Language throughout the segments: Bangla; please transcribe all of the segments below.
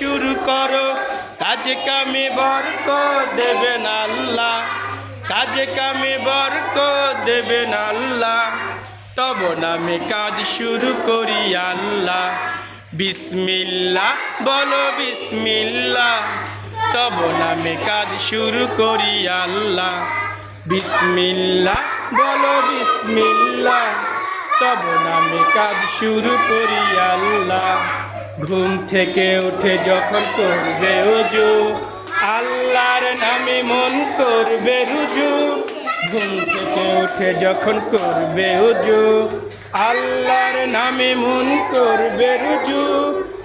শুরু করো। কাজে কামে বরক দেবেন আল্লাহ। কাজে কামে বরক দেবেন আল্লাহ। তব নামে কাজ শুরু করি আল্লাহ। বিসমিল্লা বলো বিসমিল্লা তব নামে কাজ শুরু করি আল্লাহ। বিসমিল্লা বলো বিসমিল্লা তব নামে কাজ শুরু করি আল্লাহ। ঘুম থেকে উঠে যখন করবে উজু আল্লাহর নামে মন করবে রুজু। ঘুম থেকে উঠে যখন করবে উজু আল্লাহর নামে মন করবে রুজু।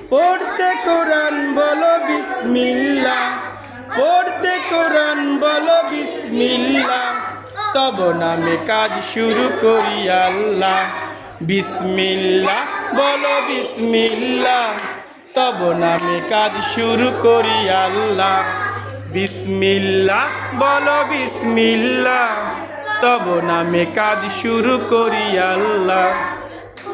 পড়তে কোরআন বলো বিসমিল্লা পড়তে কোরআন বলো বিসমিল্লা তব নামে কাজ শুরু করি আল্লাহ। বিসমিল্লা বলো বিসমিল্লা তব নামে কাজ শুরু করি আল্লাহ। বিসমিল্লা বলো বিসমিল্লা তব নামে কাজ শুরু করি আল্লাহ।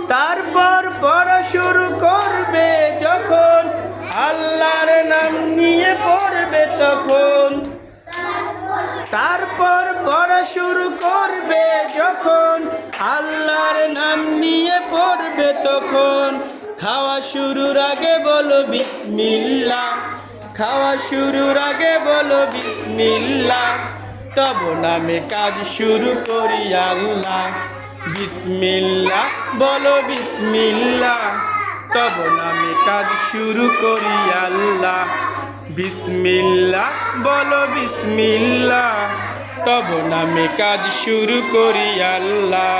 তারপর পড়া শুরু করবে যখন, আল্লাহর নাম নিয়ে পড়বে তখন। তারপর পড়া শুরু করবে তখন খাওয়া শুরুর আগে বলো বিসমিল্লা খাওয়া শুরুর আগে বলো বিসমিল্লা তব নামে কাজ শুরু করি আল্লাহ। বিসমিল্লা বলো বিসমিল্লা তব নামে কাজ শুরু করি আল্লাহ। বিসমিল্লা বলো বিসমিল্লা তব নামে কাজ শুরু করি আল্লাহ।